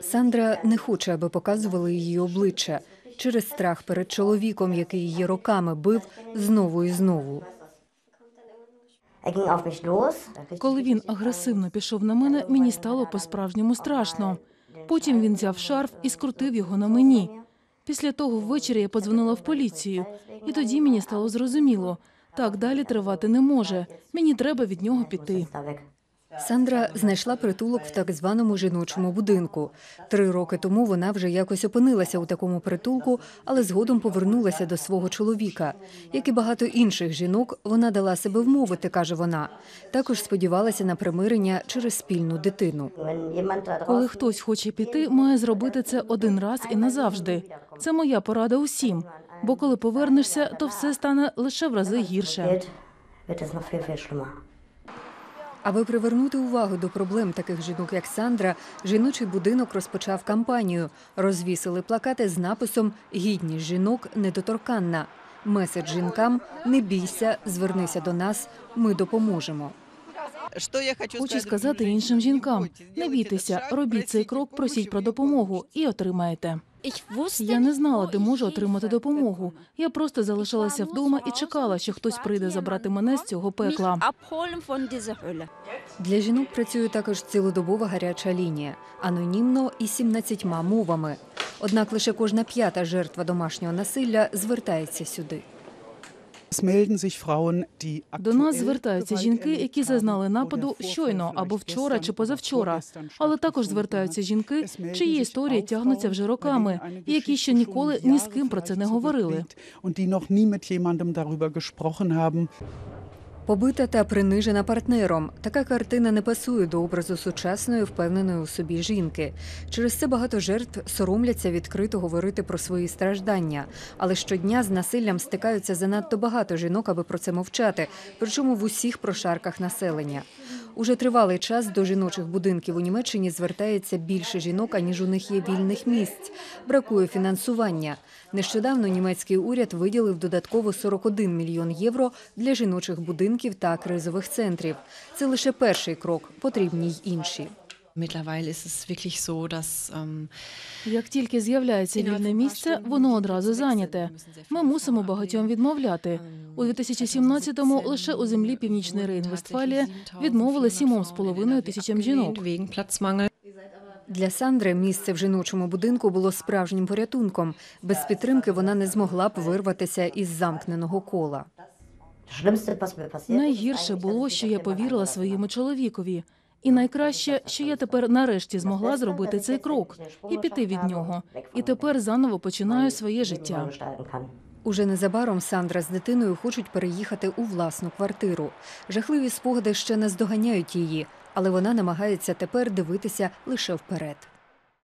Сандра не хоче, аби показували її обличчя через страх перед чоловіком, який її роками бив знову і знову. Коли він агресивно пішов на мене, мені стало по-справжньому страшно. Потім він взяв шарф і скрутив його на мені. Після того ввечері я подзвонила в поліцію, і тоді мені стало зрозуміло. Так далі тривати не може. Мені треба від нього піти. Сандра знайшла притулок в так званому жіночому будинку. Три роки тому вона вже якось опинилася у такому притулку, але згодом повернулася до свого чоловіка. Як і багато інших жінок, вона дала себе вмовити, каже вона. Також сподівалася на примирення через спільну дитину. Коли хтось хоче піти, має зробити це один раз і назавжди. Це моя порада усім. Бо коли повернешся, то все стане лише в рази гірше. Аби привернути увагу до проблем таких жінок, як Сандра, жіночий будинок розпочав кампанію. Розвісили плакати з написом Гідність жінок недоторканна. Меседж жінкам не бійся, звернися до нас, ми допоможемо. Що я хочу, Хочу сказати іншим жінкам: не бійтеся, робіть цей крок, просіть про допомогу і отримаєте. Я не знала, де можу отримати допомогу. Я просто залишалася вдома і чекала, що хтось прийде забрати мене з цього пекла. Для жінок працює також цілодобова гаряча лінія, анонімно і 17 мовами. Однак лише кожна п'ята жертва домашнього насилля звертається сюди. До нас звертаються жінки, які зазнали нападу щойно або вчора чи позавчора. Але також звертаються жінки, чиї історії тягнуться вже роками, і які ще ніколи ні з ким про це не говорили. Побита та принижена партнером. Така картина не пасує до образу сучасної, впевненої у собі жінки. Через це багато жертв соромляться відкрито говорити про свої страждання. Але щодня з насиллям стикаються занадто багато жінок, аби про це мовчати, причому в усіх прошарках населення. Уже тривалий час до жіночих будинків у Німеччині звертається більше жінок, аніж у них є вільних місць. Бракує фінансування. Нещодавно німецький уряд виділив додатково 41 мільйон євро для жіночих будинків та кризових центрів. Це лише перший крок, потрібні й інші. Mittlerweile ist es wirklich so, dass ähm, Як тільки з'являється вільне місце, воно одразу зайняте. Ми мусимо багатьом відмовляти. У 2017-му лише у землі Північний Рейн-Вестфалія відмовили 7,5 тисячам жінок. wegen Platzmangel Для Сандри місце в жіночому будинку було справжнім порятунком. Без підтримки вона не змогла б вирватися із замкненого кола. Найгірше було, що я повірила своєму чоловікові. І найкраще, що я тепер нарешті змогла зробити цей крок і піти від нього. І тепер заново починаю своє життя. Уже незабаром Сандра з дитиною хочуть переїхати у власну квартиру. Жахливі спогади ще не здоганяють її, але вона намагається тепер дивитися лише вперед.